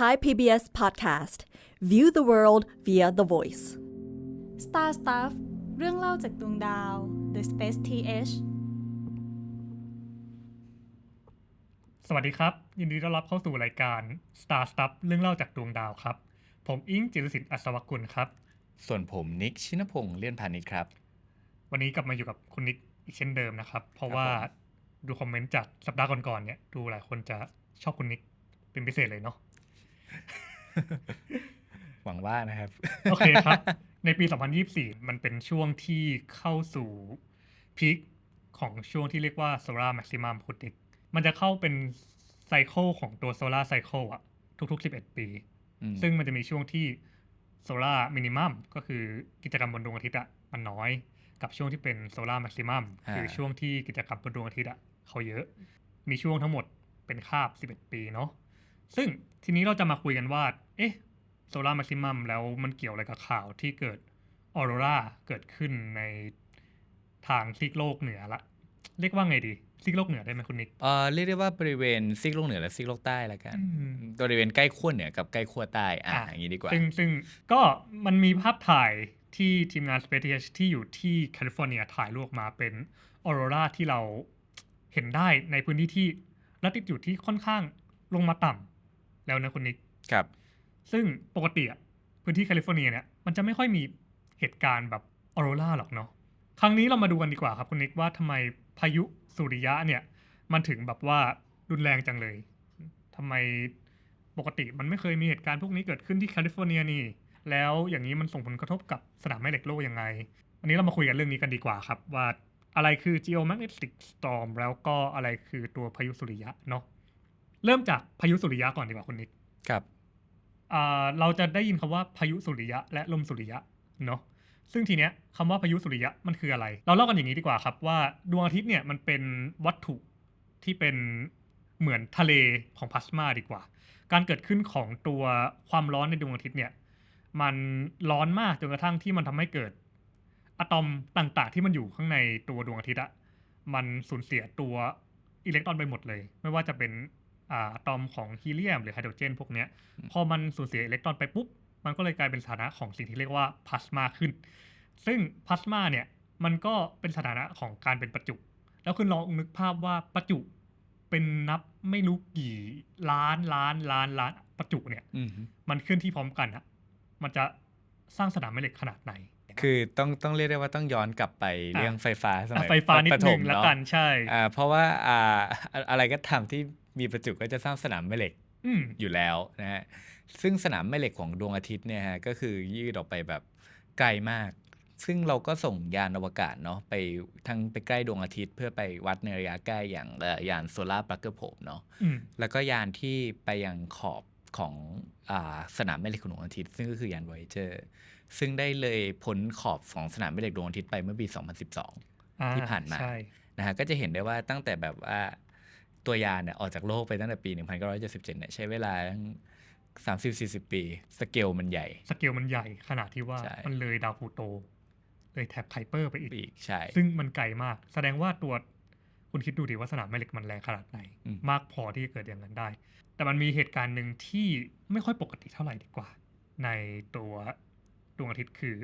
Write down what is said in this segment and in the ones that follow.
Thai PBS Podcast View the world via the voice Star Stuff เรื่องเล่าจากดวงดาว The Space TH สวัสดีครับ ยินดีต้อนรับเข้าสู่รายการ Star Stuff เรื่องเล่าจากดวงดาวครับ ผมอิงจิรศิลป์อัศวกุลครับ ส่วนผมนิกชินพงษ์เลี่ยนพานิชครับ วันนี้กลับมาอยู่กับคุณนิกอีกเช่นเดิมนะครับ เพราะครับว่าผมดูคอมเมนต์จากสัปดาห์ก่อนๆเนี่ย ดูหลายคนจะชอบคุณนิกเป็นพิเศษเลยเนาะ หวังว่านะครับ โอเคครับ ในปี 2024 มันเป็นช่วงที่เข้าสู่พีคของช่วงที่เรียกว่า Solar Maximum คุณนิกมันจะเข้าเป็นไซเคิลของตัว Solar Cycle อะทุกๆ 11 ปีอืมซึ่งมันจะมีช่วงที่โซลาร์มินิมัมก็คือกิจกรรมบนดวงอาทิตย์อะมันน้อยกับช่วงที่เป็นโซลาร์แม็กซิมัมคือช่วงที่กิจกรรมบนดวงอาทิตย์อะเขาเยอะ มีช่วงทั้งหมดเป็นคาบ 11 ปีเนาะซึ่ง ทีนี้เราจะมาคุยกันว่า เอ๊ะโซลาร์แม็กซิมัมแล้วมันเกี่ยวอะไรกับข่าวที่เกิดออโรราเกิดขึ้นในทางซีกโลกเหนือละ เรียกว่าไงดีซีกโลกเหนือได้ไหมคุณนิก เอ่อเรียกได้ว่าบริเวณซีกโลกเหนือและซีกโลกใต้แล้วกันอืม บริเวณใกล้ขั้วเหนือกับใกล้ขั้วใต้อะอะอย่างนี้ดีกว่า ซึ่งซึ่งก็มันมีภาพถ่ายที่ทีมงาน Space TH ที่อยู่ที่แคลิฟอร์เนียถ่ายรูปออกมาเป็นออโรราที่เราเห็นได้ในพื้นที่ที่ลัติจูดที่ค่อนข้างลงมาต่ำ แล้วนะคุณนิกครับ ซึ่งปกติอะพื้นที่แคลิฟอร์เนียเนี่ยมันจะไม่ค่อยมีเหตุการณ์แบบออโรราหรอกเนาะครั้งนี้เรามาดูกันดีกว่าครับคุณนิกว่าทำไมพายุสุริยะเนี่ย มันถึงแบบว่ารุนแรงจังเลยทำไมปกติมันไม่เคยมีเหตุการณ์พวกนี้เกิดขึ้นที่แคลิฟอร์เนียนี่ แล้วอย่างนี้มันส่งผลกระทบกับสนามแม่เหล็กโลกยังไง วันนี้เรามาคุยกันเรื่องนี้กันดีกว่าครับว่าอะไรคือ geomagnetic storm แล้วก็อะไรคือตัวพายุสุริยะเนาะ เริ่มจากพายุสุริยะก่อนดีกว่าคุณนิกครับอ่าเราจะได้ยินคำว่าพายุสุริยะ และลมสุริยะเนาะซึ่งทีเนี้ยคำว่าพายุสุริยะมันคืออะไร เราเล่ากันอย่างนี้ดีกว่าครับว่าดวงอาทิตย์เนี่ยมันเป็นวัตถุที่เป็นเหมือนทะเลของพลาสมาดีกว่า การเกิดขึ้นของตัวความร้อนในดวงอาทิตย์เนี่ยมันร้อนมากจนกระทั่งที่มันทำให้เกิดอะตอมต่างๆ ที่มันอยู่ข้างในตัวดวงอาทิตย์อะมันสูญเสียตัวอิเล็กตรอนไปหมดเลย ไม่ว่าจะเป็น อ่าอะตอมของฮีเลียม หรือไฮโดรเจน พวกเนี้ยพอมันสูญเสียอิเล็กตรอนไปปุ๊บ มันก็เลยกลายเป็นสถานะของสิ่งที่เรียกว่าพลาสมาขึ้น ซึ่งพลาสมาเนี่ยมันก็เป็นสถานะของการเป็นประจุ แล้วคุณลองนึกภาพว่าประจุเป็นนับไม่รู้กี่ล้านล้านล้านล้านประจุเนี่ยอืมมันเคลื่อนที่พร้อมกันอะมันจะสร้างสนามแม่เหล็กขนาดไหน คือต้องต้องเรียกได้ว่าต้องย้อนกลับไปเรื่องไฟฟ้าสอะมัยไฟฟ้านิดประถนึมงแล้วเนาะกันใช่อ่าเพราะว่าอ่าอะอะไรก็ตามที่ มีประจุก็จะสร้างสนามแม่เหล็กอืมอยู่แล้วนะฮะซึ่งสนามแม่เหล็กของดวงอาทิตย์เนี่ยฮะก็คือยืดออกไปแบบไกลมาก ซึ่งเราก็ส่งยานอวกาศเนาะไปทั้งไปใกล้ดวงอาทิตย์ เพื่อไปวัดในระยะใกล้อย่างเอ่อยานโซลาร์ปลั๊กเกอร์โผเนาะอืมแล้วก็ยานที่ไปยังขอบของอาสนามแม่เหล็กของดวงอาทิตย์ ซึ่งก็คือยาน Voyager ซึ่งได้เลยพ้นขอบของสนามแม่เหล็กดวงอาทิตย์ไปเมื่อปี 2012อ่าที่ผ่านมาใช่นะฮะก็จะเห็นได้ว่าตั้งแต่แบบว่า ตัวยานเนี่ยออกจากโลกไปตั้งแต่ปี 1977เนี่ยใช้เวลาตั้ง30-40ปี สเกลมันใหญ่ สเกลมันใหญ่ขนาดที่ว่าใช่มันเลยดาวพลูโต เลยแถบไคเปอร์ไปอีกอีกใช่ซึ่งมันไกลมาก แสดงว่าตัวคุณคิดดูดิว่าสนามแม่เหล็กมันแรงขนาดไหนอืมมากพอที่จะเกิดอย่างนั้นได้ แต่มันมีเหตุการณ์หนึ่งที่ไม่ค่อยปกติเท่าไหร่ดีกว่า ในตัวดวงอาทิตย์คือ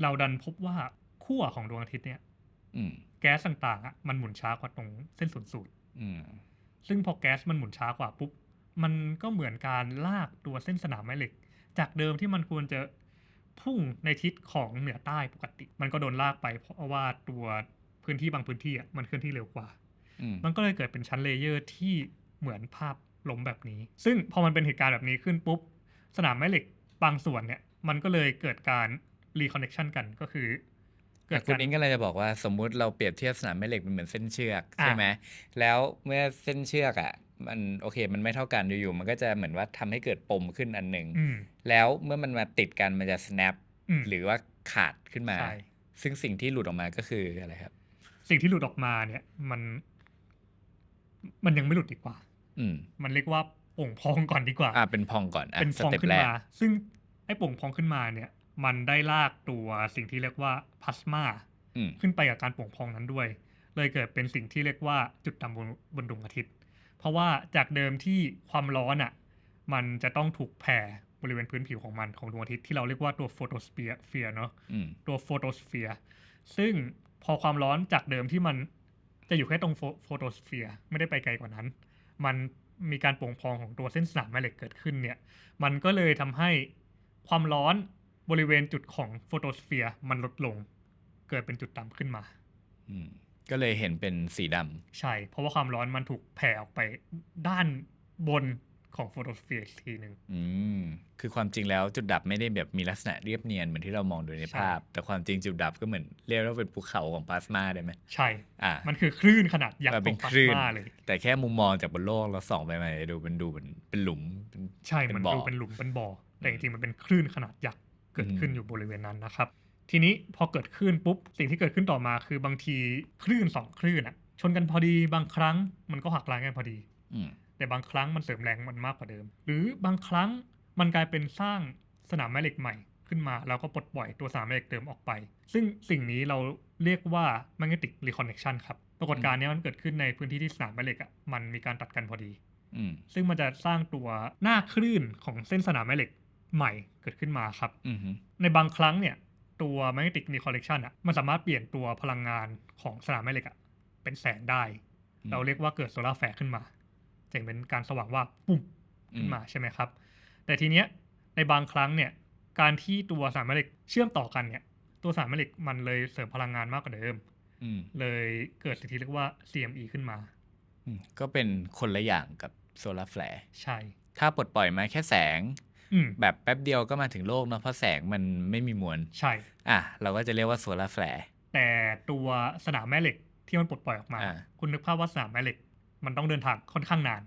เราดันพบว่าขั้วของดวงอาทิตย์เนี่ยอืมแก๊สต่างๆอะมันหมุนช้ากว่าตรงเส้นศูนย์สูตรอืม ซึ่งพอแก๊สมันหมุนช้ากว่าปุ๊บมันก็เหมือนการลากตัวเส้นสนามแม่เหล็ก จากเดิมที่มันควรจะพุ่งในทิศของเหนือใต้ปกติ มันก็โดนลากไปเพราะว่าตัวพื้นที่บางพื้นที่อะมันเคลื่อนที่เร็วกว่ามมันก็เลยเกิดเป็นชั้นเลเยอร์ที่เหมือนภาพล้มแบบนี้ ซึ่งพอมันเป็นเหตุการณ์แบบนี้ขึ้นปุ๊บ สนามแม่เหล็กบางส่วนเนี่ย มันก็เลยเกิดการรีคอนเน c t ชันกันก็คือ เกิดคุณการอิงก็เลยจะบอกว่าสมมุติเราเปรียบเทียบสนามแม่เหล็กเป็นเหมือนเส้นเชือกอะใช่ไหมแล้วเมื่อเส้นเชือกอะมันโอเค มันไม่เท่ากันอยู่ๆมันก็จะเหมือนว่าทำให้เกิดปมขึ้นอันหนึ่งอืมแล้วเมื่อมันมาติดกันมันจะ snap อืมหรือว่าขาดขึ้นมาใช่ซึ่งสิ่งที่หลุดออกมาก็คืออะไรครับ สิ่งที่หลุดออกมาเนี่ยมัน มันยังไม่หลุดดีกว่า อืมมันเรียกว่าโป่งพองก่อนดีกว่า อ่าเป็นพองก่อนอะเป็นสฟองเต็ปขึ้นแรกมา ซึ่งไอ้โป่งพองขึ้นมาเนี่ย มันได้ลากตัวสิ่งที่เรียกว่าพลาสมาอืมขึ้นไปกับการโป่งพองนั้นด้วย เลยเกิดเป็นสิ่งที่เรียกว่าจุดดำบนบนดวงอาทิตย์ เพราะว่าจากเดิมที่ความร้อนอะมันจะต้องถูกแผ่บริเวณพื้นผิวของมันของดวงอาทิตย์ที่เราเรียกว่าตัวโฟโตสเฟียร์เฟียเนาะอืมตัวโฟโตสเฟียร์ซึ่งพอความร้อนจากเดิมที่มันจะอยู่แค่ตรงโฟโตสเฟียร์ไม่ได้ไปไกลกว่านั้น มันมีการโป่งพองของตัวเส้นสนามแม่เหล็กเกิดขึ้นเนี่ย มันก็เลยทำให้ความร้อน บริเวณจุดของโฟโตสเฟียร์มันลดลง เกิดเป็นจุดดำขึ้นมาอืมก็เลยเห็นเป็นสีดำใช่ เพราะว่าความร้อนมันถูกแผ่ออกไปด้านบนของโฟโตสเฟียร์อีกทีหนึ่งอืมคือความจริงแล้วจุดดับไม่ได้แบบมีลักษณะเรียบเนียนเหมือนที่เรามองดูในใช่ภาพ แต่ความจริงจุดดับก็เหมือนเรียกว่าเป็นภูเขาของพลาสมาได้ไหมใช่อ่ามันคือคลื่นขนาดยักษ์เออขเป็อนงพลาคสลื่นมาเลย แต่แค่มุมมองจากบนโลกเราส่องไปมาดูเป็นดูเป็นเป็นหลุมเป็นใช่เป็มันบ่อดูเป็นหลุมเป็นบ่อ แต่จริงๆมันเป็นคลื่นขนาดยักษ์ เกิดขึ้นอืมอยู่บริเวณนั้นนะครับ ทีนี้พอเกิดขึ้นปุ๊บสิ่งที่เกิดขึ้นต่อมาคือบางทีคลื่นสองคลื่นอะชนกันพอดีบางครั้งมันก็หักล้างกันพอดีอืมแต่บางครั้งมันเสริมแรงมันมากกว่าเดิม หรือบางครั้งมันกลายเป็นสร้างสนามแม่เหล็กใหม่ขึ้นมา แล้วก็ปลดปล่อยตัวสนามแม่เหล็กเดิมออกไป ซึ่งสิ่งนี้เราเรียกว่า magnetic reconnection ครับปรากฏการณ์เนี้ยมันเกิดขึ้นในพื้นที่ที่สนามแม่เหล็กอะมันมีการตัดกันพอดีอืมซึ่งมันจะสร้างตัวหน้าคลื่นของเส้นสนามแม่เหล็ก ใหม่เกิดขึ้นมาครับอืมฮึในบางครั้งเนี่ย ตัว magnetic reconnection อะมันสามารถเปลี่ยนตัวพลังงานของสนามแม่เหล็กอะเป็นแสงได้ เราเรียกว่าเกิดโซลาร์แฟร์ขึ้นมาจะเห็นเป็นการสว่างว่าบปุ่มขึ้นมาใช่ไหมครับ แต่ทีเนี้ยในบางครั้งเนี่ย การที่ตัวสนามแม่เหล็กเชื่อมต่อกันเนี่ย ตัวสนามแม่เหล็กมันเลยเสริมพลังงานมากกว่าเดิมอืมเลยเกิดสิ่งที่เรียกว่า CME ขึ้นมาอืมก็เป็นคนละอย่างกับโซลาร์แฟลร์ใช่ ถ้าปลดปล่อยมาแค่แสงอืม แบบแป๊บเดียวก็มาถึงโลกเนอะเพราะแสงมันไม่มีมวลใช่ อะเราก็จะเรียกว่าโซลาร์แฟลร์แต่ตัวสนามแม่เหล็กที่มันปลดปล่อยออกมาอ่าคุณนึกภาพว่าสนามแม่เหล็ก มันต้องเดินทางค่อนข้างนาน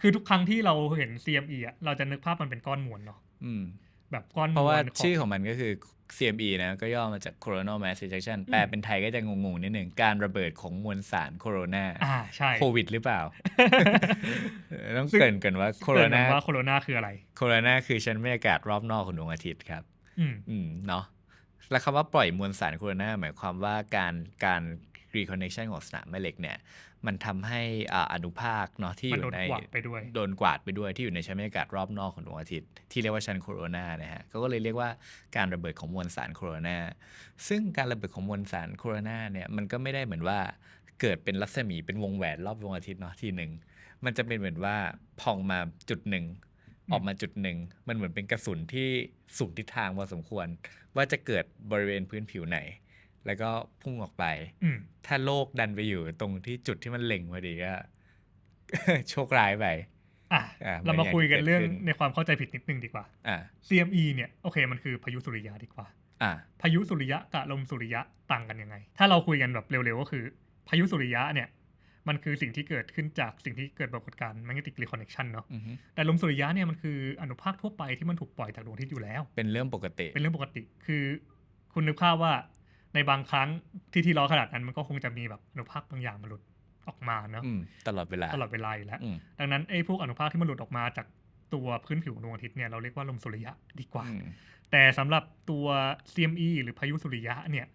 คือทุกครั้งที่เราเห็น CME อะเราจะนึกภาพมันเป็นก้อนมวลเนาะอืมแบบก้อนมวลเพราะว่าขงชื่อของมันก็คือ CME นะก็ย่อมาจาก coronal mass ejection อืมแปลเป็นไทยก็จะงงๆนิดหนึ่งการระเบิดของมวลสารโคโรนาอ่าใช่โควิดหรือเปล่าเออต้องซึ่งเกรินกันว่าโคโรเกิดนาว่าโคโรนาคืออะไร โคโรนาคือชั้นบรรยากาศรอบนอกของดวงอาทิตย์ครับ อืมอืมเนาะแล้วคำว่าปล่อยมวลสารโคโรนาหมายความว่าการการ reconnection ของสนามแม่เหล็กเนี่ย มันทำให้อ่าอนุภาคเนาะที่อมันยู่โดนในกวาดไปด้วยโดนกวาดไปด้วยที่อยู่ในชั้นบรรยากาศรอบนอกของดวงอาทิตย์ ที่เรียกว่าชั้นโคโรนานะฮะเขาก็เลยเรียกว่าการระเบิดของมวลสารโคโรนาซึ่งการระเบิดของมวลสารโคโรนาเนี่ยมันก็ไม่ได้เหมือนว่าเกิดเป็นรัศมีเป็นวงแหวนรอบดวงอาทิตย์เนาะทีหนึ่งมันจะเป็นเหมือนว่าพองมาจุดหนึ่งอืมออกมาจุดหนึ่งมันเหมือนเป็นกระสุนที่สุ่มทิศทางพอสมควร ว่าจะเกิดบริเวณพื้นผิวไหน แล้วก็พุ่งออกไปอืมถ้าโลกดันไปอยู่ตรงที่จุดที่มันเล็งพอดีก็โชคร้ายไปอะอ่าเรามาคุยกันมันอย่างที่เรื่องเกิดขึ้นในความเข้าใจผิดนิดนึงดีกว่าอ่า CME เนี่ยโอเคมันคือพายุสุริยะดีกว่าอ่าพายุสุริยะกับลมสุริยะต่างกันยังไง ถ้าเราคุยกันแบบเร็วๆก็คือ พายุสุริยะเนี่ย มันคือสิ่งที่เกิดขึ้นจากสิ่งที่เกิดปรากฏการณ์ magnetic reconnection เนาะอือฮึแต่ลมสุริยะเนี่ยมันคืออนุภาคทั่วไปที่มันถูกปล่อยจากดวงอาทิตย์อยู่แล้ว เป็นเรื่องปกติ เป็นเรื่องปกติ คือ คุณนึกภาพว่า ในบางครั้งที่ที่ล้อขนาดนั้นมันก็คงจะมีแบบอนุภาคบางอย่างมันหลุดออกมาเนาะอืมตลอดเวลาตลอดเวลาอยู่แล้วอืมดังนั้นไอ้พวกอนุภาคที่มันหลุดออกมาจากตัวพื้นผิวดวงอาทิตย์เนี่ยเราเรียกว่าลมสุริยะดีกว่าอืมแต่สำหรับตัว CME หรือพายุสุริยะเนี่ย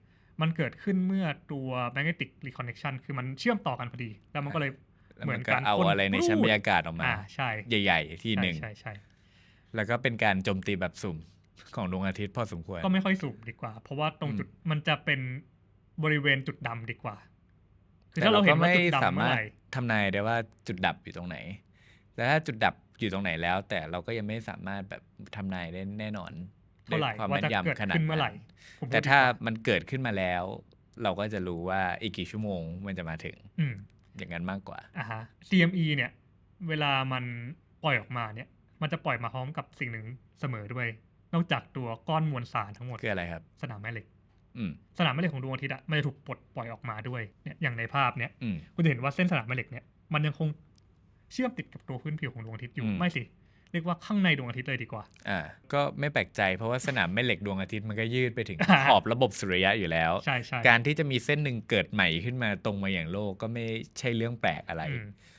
มันเกิดขึ้นเมื่อตัว magnetic reconnection คือมันเชื่อมต่อกันพอดี แล้วมันก็เลยแล้วเหมืมัอนนก็การเอาพ่นอะไรในชั้นปรูดบรรยากาศออกมาอ่าใช่ใหญ่ ๆ ที่หนึ่งใช่ใช่แล้วก็เป็นการโจมตีแบบสุ่ม ของดวงอาทิตย์พอสมควรใช่ก็ไม่ค่อยสูงดีกว่า เพราะว่าตรงจุดมันจะเป็นบริเวณจุดดำดีกว่า คือแต่ถ้าเราเราเห็ก็นว่าไม่จุดดำสาเมื่อมารถไหร่ทำนายได้ว่าจุดดับอยู่ตรงไหน แต่ถ้าจุดดับอยู่ตรงไหนแล้ว แต่เราก็ยังไม่สามารถแบบทำนายได้แน่นอนเท่าไหร่ด้วยความว่าแม่จะนเกิดยำขนาดขึ้นเมื่อไหร่นั้นผมพูดแต่ถ้าดีกว่มันเกิดขึ้นมาแล้ว เราก็จะรู้ว่าอีกกี่ชั่วโมงมันจะมาถึงอืมอย่างนั้นมากกว่าอ่าฮะ CME เนี่ย เวลามันปล่อยออกมาเนี่ย มันจะปล่อยมาพร้อมกับสิ่งหนึ่งเสมอด้วย นอกจากตัวก้อนมวลสารทั้งหมดคืออะไรครับ สนามแม่เหล็กอืมสนามแม่เหล็กของดวงอาทิตย์อะมันจะถูกปลดปล่อยออกมาด้วยเนี่ยอย่างในภาพเนี่ยอืมคุณจะเห็นว่าเส้นสนามแม่เหล็กเนี่ยมันยังคงเชื่อมติดกับตัวพื้นผิวของดวงอาทิตย์อยู่อืมไม่สิเรียกว่าข้างในดวงอาทิตย์เลยดีกว่า อ่า ก็ไม่แปลกใจเพราะว่าสนามแม่เหล็กดวงอาทิตย์มันก็ยืดไปถึงอ่าขอบระบบสุริยะอยู่แล้ว ใช่ใช่การที่จะมีเส้นหนึ่งเกิดใหม่ขึ้นมาตรงมาอย่างโลกก็ไม่ใช่เรื่องแปลกอะไรอืม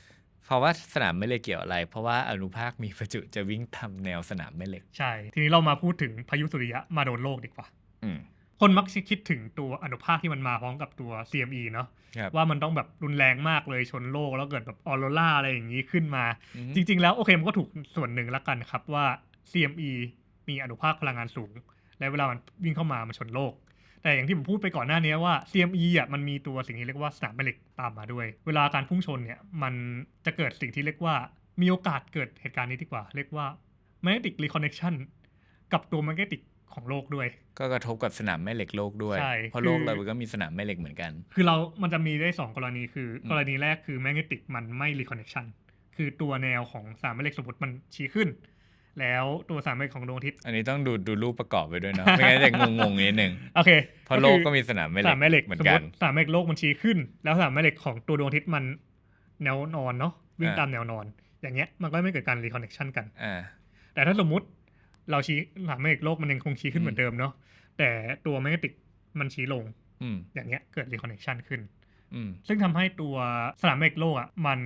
เพ ราะว่าสนามแม่เหล็กเกี่ยวอะไร เพราะว่าอนุภาคมีประจุจะวิ่งทำแนวสนามแม่เหล็ก ใช่ ทีนี้เรามาพูดถึงพายุสุริยะมาโดนโลกดีกว่าอืมคนมักจะคิดถึงตัวอนุภาคที่มันมาพร้อมกับตัว CME เนาะครับว่ามันต้องแบบรุนแรงมากเลยชนโลกแล้วเกิดแบบออโรราอะไรอย่างนี้ขึ้นมาอือฮึจริง ๆ แล้วโอเคมันก็ถูกส่วนหนึ่งละกันครับว่า CME มีอนุภาคพลังงานสูง และเวลามันวิ่งเข้ามามันชนโลก แต่อย่างที่ผมพูดไปก่อนหน้านี้ว่า CME อะมันมีตัวสิ่งที่เรียกว่าสนามแม่เหล็กตามมาด้วย เวลาการพุ่งชนเนี่ยมันจะเกิดสิ่งที่เรียกว่ามีโอกาสเกิดเหตุการณ์นี้ดีกว่า เรียกว่า magnetic reconnection กับตัว magnetic ของโลกด้วย ก็กระทบกับสนามแม่เหล็กโลกด้วยใช่เพราะโลกคือเราก็มีสนามแม่เหล็กเหมือนกัน คือเรา มันจะมีได้สองกรณีคืออมกรณีแรกคือ magnetic มันไม่ reconnection คือตัวแนวของสามแม่เหล็กสมมติมันชี้ขึ้น แล้วตัวสามแม่เหล็กของดวงอาทิตย์ อันนี้ต้องดูดูรูปประกอบไปด้วยเนาะไม่งั้นจะงงๆนิดนึงโอเคเพราะโลกก็มีสนามแม่เหล็สากมแม่เหล็กเหมือสนมกัมนติสามแม่เหล็กโลกมันชี้ขึ้น แล้วสามแม่เหล็กของตัวดวงอาทิตย์มันแนวนอนเนาะวิ่งอ่าตามแนวนอน อย่างเงี้ยมันก็ไม่เกิดการ reconnection กันอ่าแต่ถ้าสมมุติเราชี้สามแม่เหล็กโลกมันยังคงชี้ขึ้นอืมเหมือนเดิมเนาะแต่ตัว magnetic มันชี้ลงอืมอย่างเงี้ยเกิด reconnection ขึ้นอืมซึ่งทำให้ตัวสนามแม่เหล็กโลกอะมัน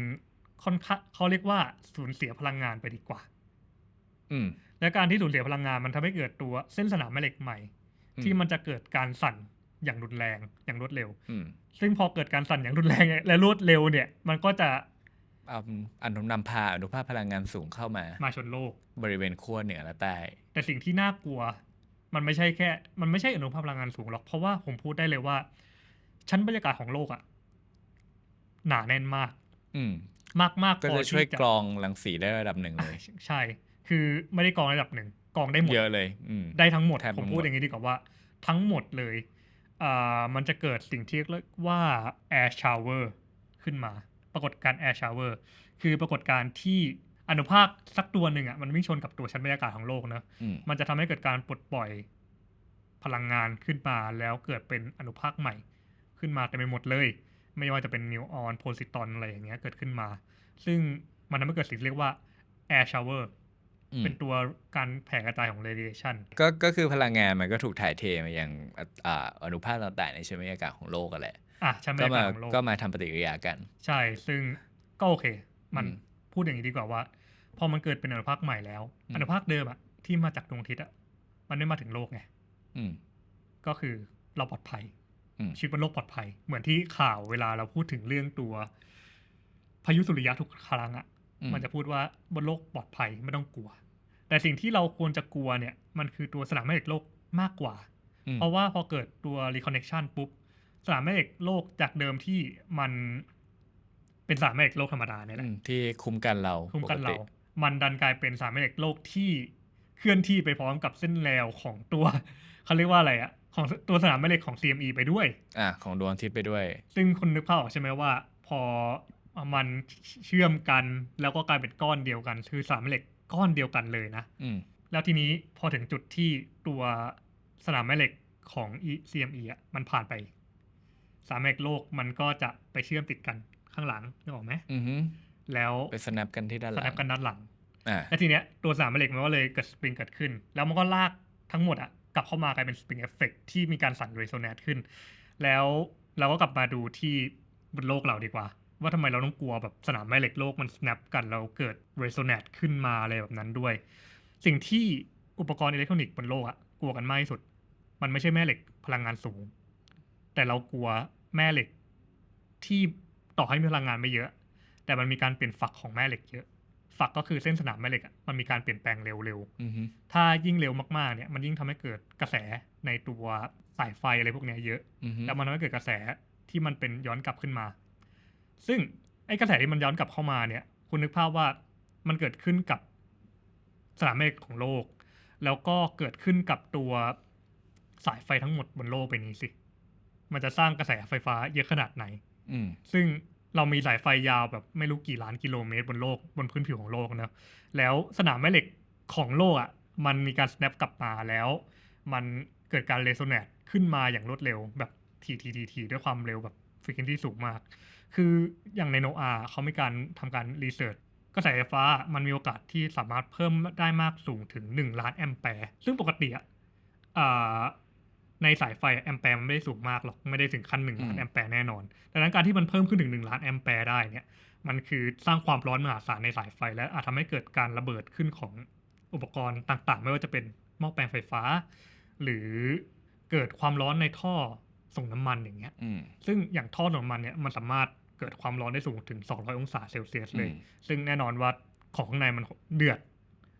ค่อนข้างเขาเรียกว่าสูญเสียพลังงานไปดีกว่าอืม และการที่สูญเสียพลังงานมันทำให้เกิดตัวเส้นสนามแม่เหล็กใหม่อืมที่มันจะเกิดการสั่นอย่างรุนแรงอย่างรวดเร็วอืมซึ่งพอเกิดการสั่นอย่างรุนแรงและรวดเร็วเนี่ย มันก็จะเอาอนุนำพาอนุภาคพลังงานสูงเข้ามา มาชนโลก บริเวณขั้วเหนือและใต้ แต่สิ่งที่น่ากลัว มันไม่ใช่แค่ มันไม่ใช่อนุภาคพลังงานสูงหรอก เพราะว่าผมพูดได้เลยว่า ชั้นบรรยากาศของโลกอะหนาแน่นมาก อืม มากมากก็พอจะช่วยที่กรองรังสีได้ระดับหนึ่งเลย ใช่ คือไม่ได้กรองระดับหนึ่งกรองได้หมดเยอะเลยอืมได้ทั้งหมดแทบผมทั้งหมดพูดอย่างนี้ดีกว่าว่า ทั้งหมดเลยอ่ามันจะเกิดสิ่งที่เรียกว่า air shower ขึ้นมา ปรากฏการณ์ air shower คือปรากฏการณ์ที่อนุภาคสักตัวหนึ่งอะมันวิ่งชนกับตัวชั้นบรรยากาศของโลกเนอะอืมมันจะทำให้เกิดการปลดปล่อยพลังงานขึ้นมาแล้วเกิดเป็นอนุภาคใหม่ ขึ้นมาเต็มไปหมดเลย ไม่ว่าจะเป็นนิวออนโพซิตอนอะไรอย่างเงี้ยเกิดขึ้นมา ซึ่งมันทำให้เกิดสิ่งที่เรียกว่า air shower อืม เป็นตัวการแผ่กระจายของ radiation ก็ก็คือพลังงานมันก็ถูกถ่ายเทมาอย่างอะอ่าอนุภาคต่างๆในชั้นบรรยากาศของโลกกันแหละอะชั้นบรรก็ยากามาศของโลกก็มาทำปฏิกิริยากัน ใช่ซึ่งก็โอเค มันอืมพูดอย่างนี้ดีกว่าว่า พอมันเกิดเป็นอนุภาคใหม่แล้วอืมอนุภาคเดิมอะที่มาจากดวงอาทิตย์อะมันไม่มาถึงโลกไงอืมก็คือเราปลอดภัยอืมชีวิตบนโลกปลอดภัย เหมือนที่ข่าวเวลาเราพูดถึงเรื่องตัว พายุสุริยะทุกครั้งอะอืมมันจะพูดว่าบนโลกปลอดภัยไม่ต้องกลัว แต่สิ่งที่เราควรจะกลัวเนี่ยมันคือตัวสนามแม่เหล็กโลกมากกว่าอืมเพราะว่าพอเกิดตัว reconnection ปุ๊บสนามแม่เหล็กโลกจากเดิมที่มันเป็นสนามแม่เหล็กโลกธรรมดาเนี่ยแหอืละมที่คุ้มกันเราคุ้มกันปเราติมันดันกลายเป็นสนามแม่เหล็กโลกที่เคลื่อนที่ไปพร้อมกับเส้นแนวของตัวเขาเรียกว่าอะไรอะของตัวสนามแม่เหล็กของ CME ไปด้วย อะของดวงอาทิตย์ไปด้วย ซึ่งคุณนึกภาพออกใช่ไหมว่า พอมันเชื่อมกันแล้วก็กลายเป็นก้อนเดียวกัน คือสนามแม่เหล็ก ก้อนเดียวกันเลยนะอืมแล้วทีนี้พอถึงจุดที่ตัวสนามแม่เหล็กของ E- CME อะมันผ่านไปสนามแม่เหล็กโลกมันก็จะไปเชื่อมติดกันข้างหลังนึกออกไหมอือฮึแล้วไปสนับกันที่ด้านหสลัแนงปกันด้านหลังอ่าแล้วทีเนี้ยตัวสนามแม่เหล็กมันก็เลยเกิดสปริงเกิดขึ้น แล้วมันก็ลากทั้งหมดอะกลับเข้ามากลายเป็นสปริงเอฟเฟกที่มีการสั่นเรโซแนตขึ้น แล้วเราก็กลับมาดูที่บนโลกเราดีกว่า ว่าทำไมเราต้องกลัวแบบสนามแม่เหล็กโลกมัน snap กันแล้วเกิด resonate ขึ้นมาอะไรแบบนั้นด้วย สิ่งที่อุปกรณ์อิเล็กทรอนิกส์บนโลกอะกลัวกันมากที่สุด มันไม่ใช่แม่เหล็กพลังงานสูง แต่เรากลัวแม่เหล็กที่ต่อให้มีพลังงานไม่เยอะ แต่มันมีการเปลี่ยนฝักของแม่เหล็กเยอะฝักก็คือเส้นสนามแม่เหล็กอะมันมีการเปลี่ยนแปลงเร็วๆอือฮึถ้ายิ่งเร็วมากๆเนี่ยมันยิ่งทำให้เกิดกระแสในตัวสายไฟอะไรพวกเนี้ยเยอะอือฮึแล้วมันทำให้เกิดกระแสที่มันเป็นย้อนกลับขึ้นมา ซึ่งไอ้กระแสที่มันย้อนกลับเข้ามาเนี่ย คุณนึกภาพว่ามันเกิดขึ้นกับสนามแม่เหล็กของโลก แล้วก็เกิดขึ้นกับตัวสายไฟทั้งหมดบนโลกไปนี้สิ มันจะสร้างกระแสไฟฟ้าเยอะขนาดไหนอืมซึ่งเรามีสายไฟยาวแบบไม่รู้กี่ล้านกิโลเมตรบนโลกบนพื้นผิวของโลกนะแล้วสนามแม่เหล็กของโลกอะ มันมีการ snap กลับมาแล้ว มันเกิดการเรโซ a t ขึ้นมาอย่างรวดเร็วแบบทีทีทีทีด้วยความเร็วแบบฟ r ี q เ e น c y สูงมาก คืออย่างในโนอาเขามีการทำการรีเสิร์ชกระแสไฟฟ้ามันมีโอกาสที่สามารถเพิ่มได้มากสูงถึง 1 ล้านแอมแปร์ซึ่งปกติอะอ่าในสายไฟแอมแปร์มันไม่ได้สูงมากหรอก ไม่ได้ถึงขั้น1ล้านแอมแปร์แน่นอน ดังนั้นการที่มันเพิ่มขึ้นถึง1ล้านแอมแปร์ได้เนี่ยมันคือสร้างความร้อนมหาศาลในสายไฟ และอาจทำให้เกิดการระเบิดขึ้นของอุปกรณ์ต่างๆ ไม่ว่าจะเป็นหม้อแปลงไฟฟ้า หรือเกิดความร้อนในท่อส่งน้ำมันอย่างเงี้ยอืมซึ่งอย่างท่อส่งน้ำมันเนี่ยมันสามารถ เกิดความร้อนได้สูงถึง 200 องศาเซลเซียสเลยอืมซึ่งแน่นอนว่าของข้างในมันเดือด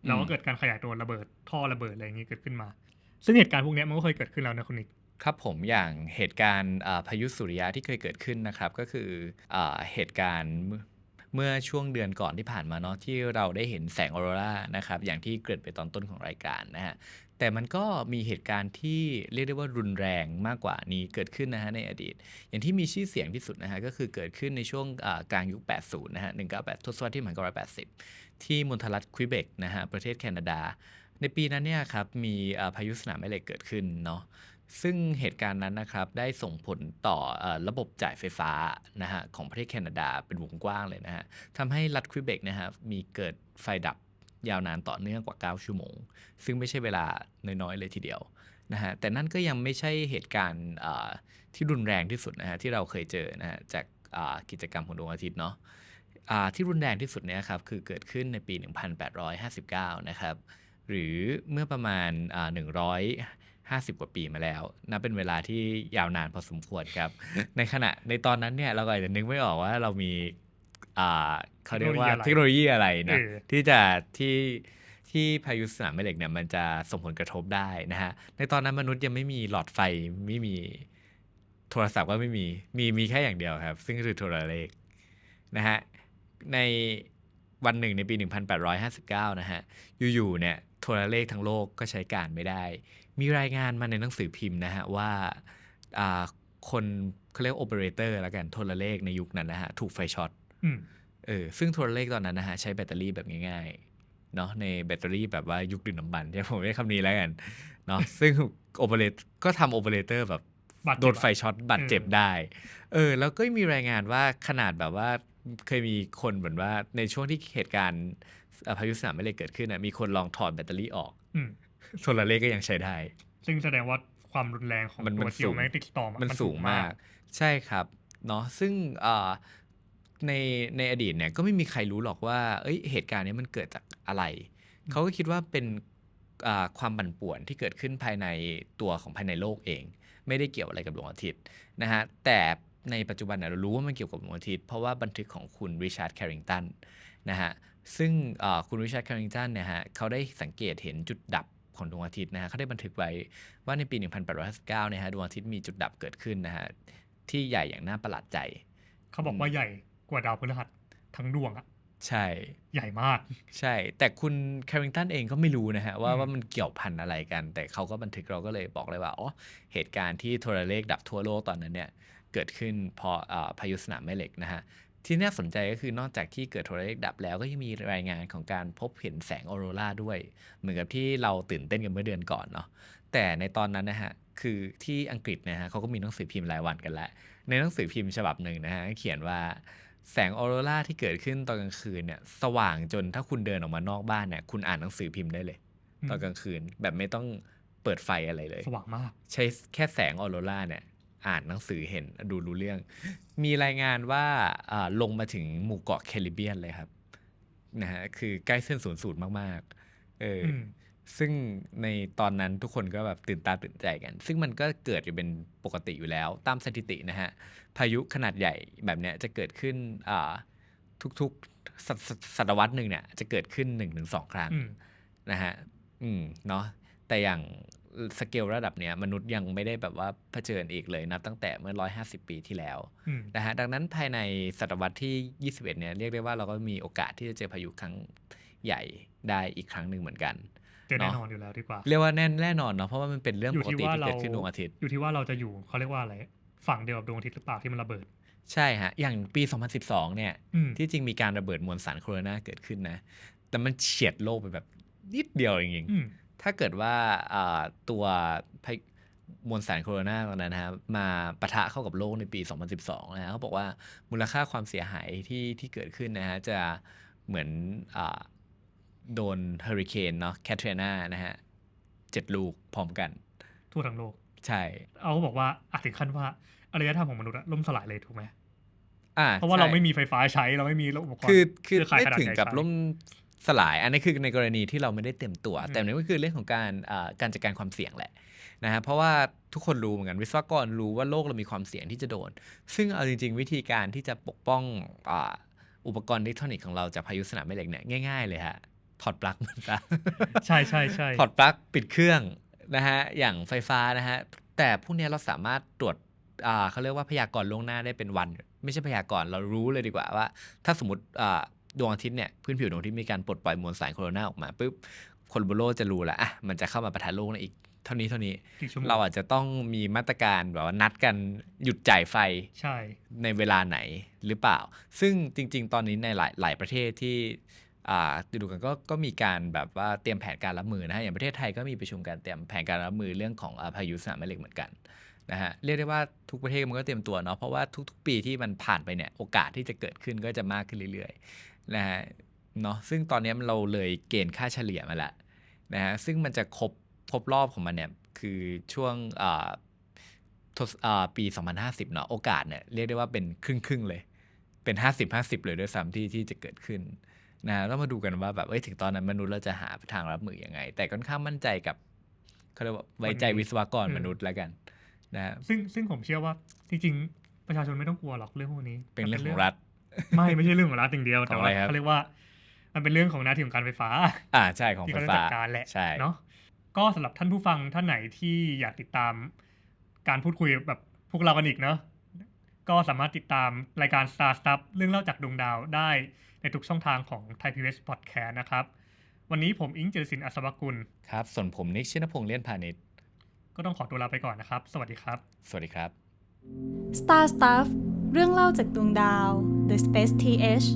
แล้วอืก็มเกิดการขยายตัวระเบิดท่อระเบิดอะไรอย่างงี้เกิดขึ้นมา ซึ่งเหตุการณ์พวกเนี้ยมันก็เคยเกิดขึ้นแล้วนะคุณนิกครับผมอย่างเหตุการณ์อ่าพายุสุริยะที่เคยเกิดขึ้นนะครับ ก็คืออาเหตุการณ์เมื่อเมื่อช่วงเดือนก่อนที่ผ่านมาเนาะที่เราได้เห็นแสงออโรรานะครับอย่างที่เกริดไปตอนต้นของรายการนะฮะ แต่มันก็มีเหตุการณ์ที่เรียกได้ว่ารุนแรงมากกว่านี้เกิดขึ้นนะฮะในอดีต อย่างที่มีชื่อเสียงที่สุดนะฮะก็คือเกิดขึ้นในช่วงกลางยุค 80 นะฮะ 198 ทศวรรษที่1980 ที่มณฑลรัฐควิเบกนะฮะประเทศแคนาดา ในปีนั้นเนี่ยครับมีพายุสนามแม่เหล็กเกิดขึ้นเนาะซึ่งเหตุการณ์นั้นนะครับได้ส่งผลต่ออระบบจ่ายไฟฟ้านะฮะของประเทศแคนาดาเป็นวงกว้างเลยนะฮะทำให้รัฐควิเบกนะฮะมีเกิดไฟดับ ยาวนานต่อเนื่องกว่า 9 ชั่วโมง ซึ่งไม่ใช่เวลาน้อยๆเลยทีเดียวนะฮะแต่นั่นก็ยังไม่ใช่เหตุการณ์ที่รุนแรงที่สุดนะฮะที่เราเคยเจอนะฮะจากกิจกรรมของดวงอาทิตย์เนาะที่รุนแรงที่สุดเนี่ยครับคือเกิดขึ้นในปี 1859 นะครับหรือเมื่อประมาณ 150 กว่าปีมาแล้วนับเป็นเวลาที่ยาวนานพอสมควรครับ ในขณะในตอนนั้นเนี่ยเราก็อาจจะนึกไม่ออกว่าเรามี เขาเรียกว่าเทเทคคโนโนโลโลยียีอะอะไรไรนะเออที่จะที่ที่พายุสนามแม่เหล็กเนี่ยมันจะส่งผลกระทบได้นะฮะในตอนนั้นมนุษย์ยังไม่มีหลอดไฟไม่มีโทรศัพท์ก็ไม่มีมีมีแค่อย่างเดียวครับ ซึ่งคือโทรเลขนะฮะในวันหนึ่งในปี 1859 นะฮะอยู่ๆเนี่ยโทรเลขทั้งโลกก็ใช้การไม่ได้ มีรายงานมาในหนังสือพิมพ์นะฮะว่าอ่าคนเขาเรียกโอเปอเรเตอร์แล้วกันโทรเลขในยุคนั้นนะฮะถูกไฟช็อตอืม เออซึ่งโทรเลขตอนนั้นนะฮะใช้แบตเตอรี่แบบง่ายๆเนาะในแบตเตอรี่แบบว่ายุคดื่มน้ำมันใช่ผมเรียกคำนี้แล้วกันเนาะซึ่งโอเปอเรตก็ทำโอเปอเรเตอร์แบบบาดเจ็บโดนไฟช็อตบาดเจ็บเออได้ เออ แล้วก็มีรายงานว่าขนาดแบบว่าเคยมีคนเหมือนว่าในช่วงที่เหตุการณ์อ่าพายุสนามแม่เหล็กเกิดขึ้นนะมีคนลองถอดแบตเตอรี่ออกอืมโทรเลขก็ยังใช้ได้ ซึ่งแสดงว่าความรุนแรงของมันตัมัวนสูจิวงแมกติกสตอมมันสูงมาก ใช่ครับเนาะซึ่งอ่า ในในอดีตเนี่ยก็ไม่มีใครรู้หรอกว่า เอ้ยเหตุการณ์นี้มันเกิดจากอะไร เขาก็คิดว่าเป็นความปั่นป่วนที่เกิดขึ้นภายในตัวของภายในโลกเอง ไม่ได้เกี่ยวอะไรกับดวงอาทิตย์นะฮะแต่ในปัจจุบันเนี่ยเรารู้ว่ามันเกี่ยวกับดวงอาทิตย์เพราะว่าบันทึกของคุณริชาร์ดแคริงตันนะฮะซึ่งคุณริชาร์ดแคริงตันเนี่ยฮะเขาได้สังเกตเห็นจุดดับของดวงอาทิตย์นะฮะเขาได้บันทึกไว้ว่าในปี 1859เนี่ยฮะดวงอาทิตย์มีจุดดับเกิดขึ้นนะฮะที่ใหญ่อย่างน่าประหลาดใจ เขาบอกว่าใหญ่ กว่าดาวพฤหัสทั้งดวงอะใช่ ใหญ่มาก ใช่ แต่คุณแคริงตันเองก็ไม่รู้นะฮะ ว่าอืมว่ามันเกี่ยวพันอะไรกัน แต่เขาก็บันทึกเราก็เลยบอกเลยว่า อ๋อ เหตุการณ์ที่โทรเลขดับทั่วโลกตอนนั้นเนี่ย เกิดขึ้นเพราะอ่าพายุสนามแม่เหล็กนะฮะ ที่น่าสนใจก็คือนอกจากที่เกิดโทรเลขดับแล้วก็ยังมีรายงานของการพบเห็นแสงออโรราด้วย เหมือนกับที่เราตื่นเต้นกันเมื่อเดือนก่อนเนาะ แต่ในตอนนั้นนะฮะ คือที่อังกฤษนะฮะเขาก็มีหนังสือพิมพ์รายวันกันแล้ว ในหนังสือพิมพ์ฉบับหนึ่งนะฮะเขียนว่า แสงออโรราที่เกิดขึ้นตอนกลางคืนเนี่ยสว่างจนถ้าคุณเดินออกมานอกบ้านเนี่ยคุณอ่านหนังสือพิมพ์ได้เลยอืมตอนกลางคืนแบบไม่ต้องเปิดไฟอะไรเลย สว่างมาก ใช้แค่แสงออโรราเนี่ยอ่านหนังสือเห็นดูรู้เรื่อง มีรายงานว่าอ่าลงมาถึงหมู่เกาะแคริบเบียนเลยครับนะฮะคือใกล้เส้นศูนย์สูตรมากๆเออออืม ซึ่งในตอนนั้นทุกคนก็แบบตื่นตาตื่นใจกัน ซึ่งมันก็เกิดอยู่เป็นปกติอยู่แล้ว ตามสถิตินะฮะ พายุขนาดใหญ่แบบเนี้ยจะเกิดขึ้นอ่าทุกๆศตศตวรรษหนึ่งเนี่ยจะเกิดขึ้น1นถึงสครั้งอืมนะฮะ อืมเนาะ แต่อย่างสเกลระดับเนี้ยมนุษย์ยังไม่ได้แบบว่าเผชิญอีกเลยนับตั้งแต่เมื่อ 150 ปีที่แล้วอืมนะฮะ ดังนั้นภายในศตวรรษที่ 21 เนี่ยเรียกได้ว่าเราก็มีโอกาสที่จะเจอพายุครั้งใหญ่ได้อีกครั้งหนึ่งเหมือนกัน เจอแน่เนาะนอนอยู่แล้วดีกว่า เรียกว่าแน่แน่นอนเนาะเพราะว่ามันเป็นเรื่องอยู่ปกที่ติว่าที่เราเกิดขึ้นดวงอาทิตย์อยู่ที่ว่าเราจะอยู่เขาเรียกว่าอะไรฝั่งเดียวกับดวงอาทิตย์หรือเปล่าที่มันระเบิด ใช่ฮะ อย่างปี 2012 เนี่ยอืมที่จริงมีการระเบิดมวลสารโคโรนาเกิดขึ้นนะ แต่มันเฉียดโลกไปแบบนิดเดียวจริงอืมๆถ้าเกิดว่าอ่าตัวพายมวลสารโคโรนาตอนนั้นนะครับมาปะทะเข้ากับโลกในปี 2012 นะฮะเขาบอกว่ามูลค่าความเสียหายที่ที่เกิดขึ้นนะฮะจะเหมือนอ่า โดนเฮอริเคนเนาะแคทรีนานะฮะเจ็ดลูกพร้อมกัน ทั่วทั้งโลก ใช่ เอาบอกว่าอาจถึงขั้นว่าอารยธรรมของมนุษย์อะล่มสลายเลยถูกไหมอ่าเพราะว่าเราใช่ไม่มีไฟฟ้าใช้เราไม่มีอุปกรณ์คือคือเครือข่ายไม่ขนาดถึงใหญ่กับใช้ล่มสลาย อันนี้คือในกรณีที่เราไม่ได้เต็มตัวอืมแต่นี่ก็คือเรื่องของการอ่าการจัดการความเสี่ยงแหละนะฮะเพราะว่าทุกคนรู้เหมือนกันวิศวกรรู้ว่าโลกเรามีความเสี่ยงที่จะโดน ซึ่งเอาจริง ๆ วิธีการที่จะปกป้องอาอุปกรณ์อิเล็กทรอนิกส์ของเราจากพายุสนามแม่เหล็กเนี่ยง่าย ๆ เลยฮะ ถอดปลั๊กมันซะใช่ใช่ใช่ถอดปลั๊กปิดเครื่องนะฮะอย่างไฟฟ้านะฮะแต่พวกเนี้ยเราสามารถตรวจอ่าเขาเรียกว่าพยากรณ์ล่วงหน้าได้เป็นวัน ไม่ใช่พยากรณ์เรารู้เลยดีกว่าว่า ถ้าสมมติอ่าดวงอาทิตย์เนี่ยพื้นผิวดวงอาทิตย์มีการปลดปล่อยมวลสารโคโรนาออกมาปุ๊บคนบนโลกจะรู้แล้วอะมันจะเข้ามาประทะโลกในอีกเท่านี้เท่านี้กี่ชั่วโมงเราอาจจะต้องมีมาตรการแบบว่านัดกันหยุดจ่ายไฟใช่ในเวลาไหนหรือเปล่า ซึ่งจริง ๆ ตอนนี้ในหลายหลายประเทศที่ อ่าดูกันก็ก็มีการแบบว่าเตรียมแผนการรับมือนะฮะอย่างประเทศไทยก็มีประชุมการเตรียมแผนการรับมือเรื่องของพายุสนามแม่เหล็กเหมือนกันนะฮะเรียกได้ว่าทุกประเทศมันก็เตรียมตัวเนาะเพราะว่าทุก ๆ ปีที่มันผ่านไปเนี่ยโอกาสที่จะเกิดขึ้นก็จะมากขึ้นเรื่อยๆนะฮะเนาะซึ่งตอนนี้เราเลยเกณฑ์ค่าเฉลี่ยมาแล้วนะฮะซึ่งมันจะครบครบรอบของมันเนี่ยคือช่วงปี 2050 เนาะโอกาสเนี่ยเรียกได้ว่าเป็นครึ่งครึ่งๆเลยเป็น 50 50 เลยด้วยซ้ำที่ที่จะเกิดขึ้น นะต้องมาดูกันว่าแบบเอ้ยถึงตอนนั้นมนุษย์เราจะหาทางรับมือยังไง แต่ค่อนข้างมั่นใจกับเขาเรียกว่าไว้ใจวิศวกรมนุษย์แล้วกันนะฮะซึ่งซึ่งผมเชื่อว่าจริงๆประชาชนไม่ต้องกลัวหรอกเรื่องพวกนี้ เป็นเรื่องของรัฐ ไม่ไม่ใช่เรื่องของรัฐอย่างเดียวขแต่องว่าอะไรครับเขาเรียกว่า มันเป็นเรื่องของหน้าที่ของการไฟฟ้า อ่าใช่ของที่ไฟเขาจะฟ้าจัดการแหละใช่เนาะก็สำหรับท่านผู้ฟังท่านไหนที่อยากติดตาม การพูดคุยแบบพวกเรากันอีกเนาะ ก็สามารถติดตามรายการ Star Stuff เรื่องเล่าจากดวงดาวได้ในทุกช่องทางของ Thai PBS Podcast นะครับ วันนี้ผมอิงเจริสินอัศวกุล ครับ ส่วนผมนิกชินพงษ์เลี่ยนพาณิชย์ ก็ต้องขอตัวลาไปก่อนนะครับ สวัสดีครับ สวัสดีครับ Star Stuff เรื่องเล่าจากดวงดาว The Space TH